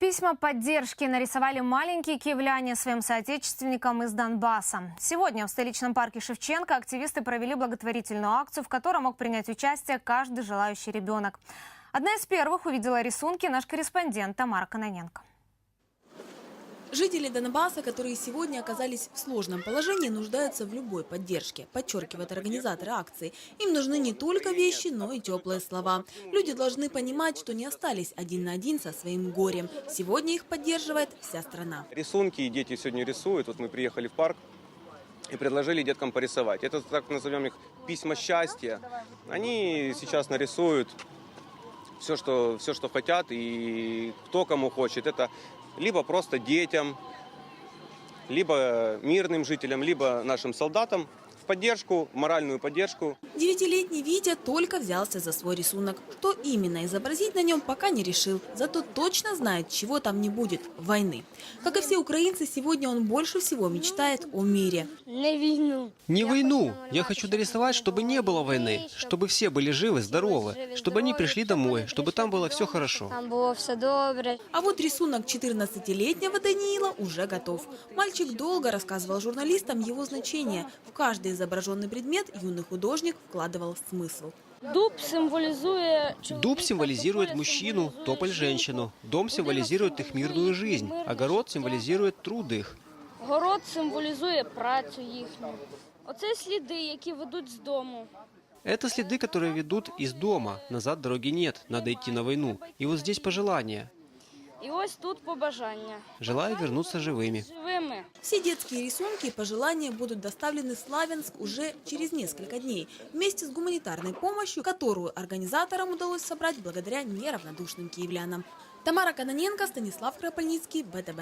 Письма поддержки нарисовали маленькие киевляне своим соотечественникам из Донбасса. Сегодня в столичном парке Шевченко активисты провели благотворительную акцию, в которой мог принять участие каждый желающий ребенок. Одна из первых увидела рисунки наш корреспондент Тамара Каноненко. Жители Донбасса, которые сегодня оказались в сложном положении, нуждаются в любой поддержке, подчеркивают организаторы акции. Им нужны не только вещи, но и теплые слова. Люди должны понимать, что не остались один на один со своим горем. Сегодня их поддерживает вся страна. Рисунки, дети сегодня рисуют. Вот мы приехали в парк и предложили деткам порисовать. Это так назовем их письма счастья. Они сейчас нарисуют все, что, все, что хотят, и кто кому хочет. Это либо просто детям, либо мирным жителям, либо нашим солдатам поддержку, моральную поддержку. Девятилетний Витя только взялся за свой рисунок. Что именно изобразить на нем, пока не решил. Зато точно знает, чего там не будет – войны. Как и все украинцы, сегодня он больше всего мечтает о мире. Не війну. Не войну. Я хочу дорисовать, чтобы не было войны, чтобы все были живы, здоровы, чтобы они пришли домой, чтобы там было все хорошо. Там було все добре. А вот рисунок 14-летнего Даниила уже готов. Мальчик долго рассказывал журналистам его значение. В каждый изображенный предмет юный художник вкладывал смысл. Дуб символізує чоловіка, Дуб символизирует тополь мужчину, символізує тополь – жінку. женщину. Дом символизирует их мирную жизнь. Огород символизирует труд их. Город символізує працю їхню. Оце сліди, які ведуть з дому. Это следы, которые ведут из дома. Назад дороги нет, надо идти на войну. И вот здесь пожелания. І ось тут побажання. Желаю вернуться живыми. Живими. Все детские рисунки и пожелания будут доставлены в Славянск уже через несколько дней вместе с гуманитарной помощью, которую организаторам удалось собрать благодаря неравнодушным киевлянам. Тамара Каноненко, Станислав Крапальницкий, БТБ.